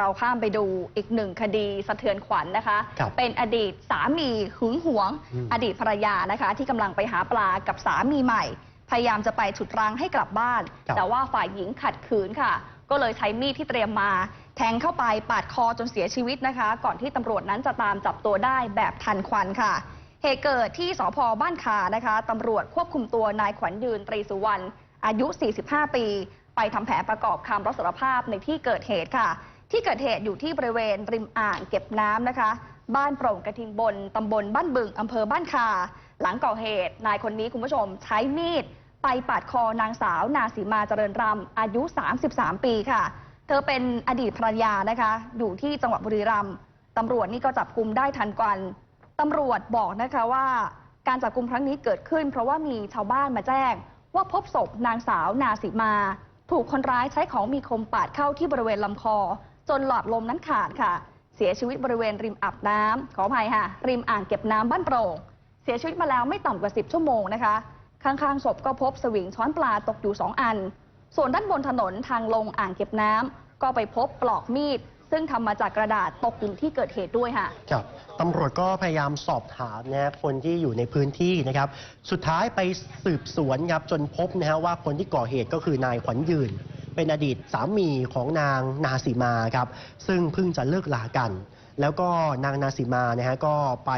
เราข้ามไปดูอีกหนึ่งคดีสะเทือนขวัญนะคะ ครับเป็นอดีตสามีหึงหวง อืม อดีตภรรยานะคะ ที่กำลังไปหาปลากับสามีใหม่ พยายามจะไปฉุดรั้งให้กลับบ้าน ครับ แต่ว่าฝ่ายหญิงขัดขืนค่ะ ก็เลยใช้มีดที่เตรียมมา แทงเข้าไปปาดคอจนเสียชีวิตนะคะ ก่อนที่ตำรวจนั้นจะตามจับตัวได้แบบทันควันค่ะ เหตุเกิดที่สพบ้านคานะคะตำรวจควบคุมตัวนายขวัญยืนตรีสุวรรณอายุ 45 ปี ไปทำแผนประกอบคำรับสารภาพในที่เกิดเหตุค่ะ ที่เกิดเหตุอยู่ที่บริเวณริมอ่างเก็บน้ำนะคะ บ้านโปร่งกระทิงบนตำบลบ้านบึงอำเภอบ้านคา หลังก่อเหตุ นายคนนี้คุณผู้ชมใช้มีด ไปปาดคอนางสาว นาสีมาเจริญรำอายุ 33 ปีค่ะ เธอเป็นอดีตภรรยานะคะ อยู่ที่จังหวัดบุรีรัมย์ตำรวจนี่ก็จับกุมได้ทันควันตำรวจบอกนะคะว่า การจับกุมครั้งนี้เกิดขึ้น เพราะว่ามีชาวบ้านมาแจ้ง ว่าพบศพนางสาวนาสีมา ถูกคนร้ายใช้ของมีคมปาดเข้าที่บริเวณลำคอ จนหลอดลมนั้นขาดค่ะ เสียชีวิตบริเวณริมอาบน้ำขออภัยค่ะ ริมอ่างเก็บน้ำบ้านโปร่ง เสียชีวิตมาแล้วไม่ต่ำกว่า 10 ชั่วโมงนะคะ ข้างๆศพก็พบสวิงช้อนปลาตกอยู่ 2 อัน ส่วนด้านบนถนนทางลงอ่างเก็บน้ำก็ไปพบปลอกมีดซึ่งทำมาจากกระดาษตกอยู่ที่เกิดเหตุด้วยค่ะ ครับตำรวจก็พยายามสอบถามนะคนที่อยู่ในพื้นที่นะครับ สุดท้ายไปสืบสวนครับจนพบนะฮะว่าคนที่ก่อเหตุก็คือนายขวัญยืน เป็นอดีตสามีของนางนาสีมาครับ ซึ่งเพิ่งจะเลิกลากัน แล้วก็นางนาสีมานะฮะก็ไป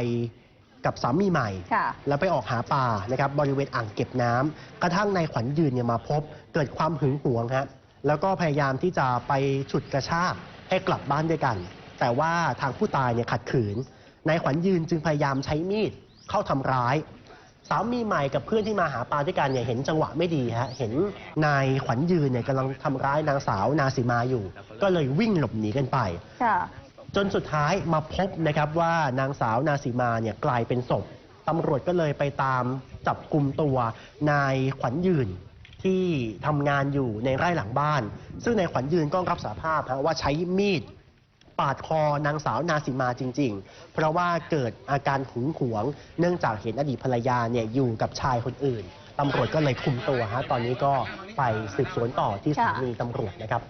กับสามีใหม่ ค่ะ แล้วไปออกหาปลานะครับบริเวณอ่างเก็บน้ำกระทั่งนายขวัญยืนเนี่ยมาพบ เกิดความหึงหวงฮะแล้วก็พยายามที่จะไปฉุดกระชากให้กลับบ้านด้วยกัน แต่ว่าทางผู้ตายเนี่ยขัดขืนนายขวัญยืนจึงพยายามใช้มีดเข้าทำร้าย สามีใหม่กับเพื่อนที่มาหาปลาด้วยกันเนี่ยเห็นจังหวะไม่ดีฮะเห็นนายขวัญยืนเนี่ยกำลังทำร้ายนางสาวนาสีมาอยู่ ก็เลยวิ่งหลบหนีกันไป ค่ะ จนสุดท้ายมาพบนะครับว่านางสาวนาสีมาเนี่ยกลายเป็นศพตำรวจก็เลยไปตามจับกลุ่มตัวนายขวัญยืนที่ทำงานอยู่ในไร่หลังบ้าน ซึ่งนายขวัญยืนก็รับสารภาพฮะว่าใช้มีดปาดคอนางสาวนาสิมาจริง ๆ เพราะว่าเกิดอาการหึงหวง เนื่องจากเห็นอดีตภรรยาเนี่ยอยู่กับชายคนอื่นตำรวจก็เลยคุมตัวฮะตอนนี้ก็ไปสืบสวนต่อที่สถานีตำรวจนะครับ